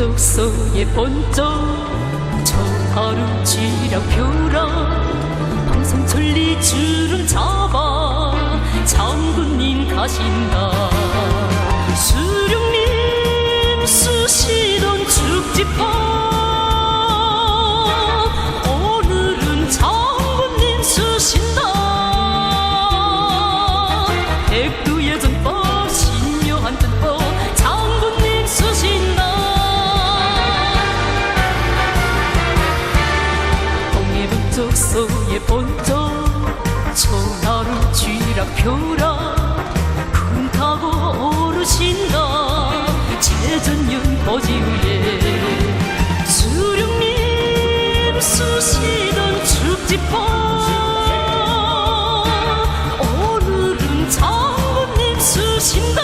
북쪽서에 번쩍 저 하루 쥐락표라 방송천리 주름 잡아 장군님 가신다. 수령님 쓰시던 축지법 오늘은 장군님 쓰신다. 백두 표라 구름 타고 오르신다 제전 윤보지 위에 수령님 쑤시던 축지포 오늘은 장군님 쑤신다.